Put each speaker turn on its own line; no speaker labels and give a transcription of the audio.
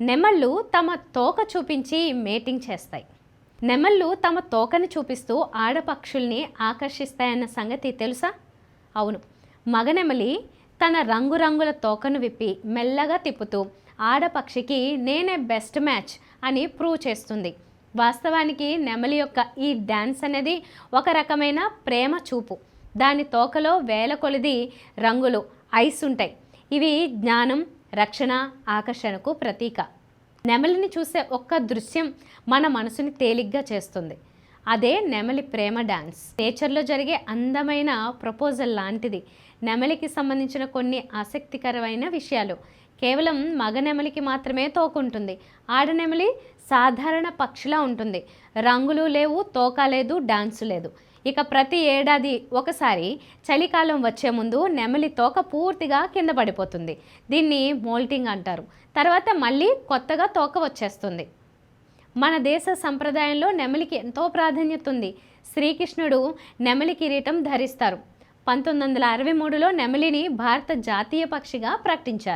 నెమళ్ళు తమ తోక చూపించి మేటింగ్ చేస్తాయి. నెమళ్ళు తమ తోకని చూపిస్తూ ఆడపక్షుల్ని ఆకర్షిస్తాయన్న సంగతి తెలుసా? అవును. మగనెమలి తన రంగురంగుల తోకను విప్పి మెల్లగా తిప్పుతూ ఆడపక్షికి నేనే బెస్ట్ మ్యాచ్ అని ప్రూవ్ చేస్తుంది. వాస్తవానికి నెమలి యొక్క ఈ డ్యాన్స్ అనేది ఒక రకమైన ప్రేమ చూపు. దాని తోకలో వేల కొలిది రంగులు ఐస్ ఉంటాయి. ఇవి జ్ఞానం రక్షణ ఆకర్షణకు ప్రతీక. నెమలిని చూసే ఒక్క దృశ్యం మన మనసుని తేలిగ్గా చేస్తుంది. అదే నెమలి ప్రేమ డాన్స్. నేచర్లో జరిగే అందమైన ప్రపోజల్ లాంటిది. నెమలికి సంబంధించిన కొన్ని ఆసక్తికరమైన విషయాలు. కేవలం మగ నెమలికి మాత్రమే తోక ఉంటుంది ఆడనెమలి సాధారణ పక్షిలా ఉంటుంది. రంగులు లేవు తోక లేదు డాన్సు లేదు. ఇక ప్రతి ఏడాది ఒకసారి చలికాలం వచ్చే ముందు నెమలి తోక పూర్తిగా కింద పడిపోతుంది. దీన్ని మోల్టింగ్ అంటారు. తర్వాత మళ్ళీ కొత్తగా తోక వచ్చేస్తుంది. మన దేశ సంప్రదాయంలో నెమలికి ఎంతో ప్రాధాన్యత ఉంది. శ్రీకృష్ణుడు నెమలి కిరీటం ధరిస్తారు. పంతొమ్మిది వందల అరవై మూడులో నెమలిని భారత జాతీయ పక్షిగా ప్రకటించారు.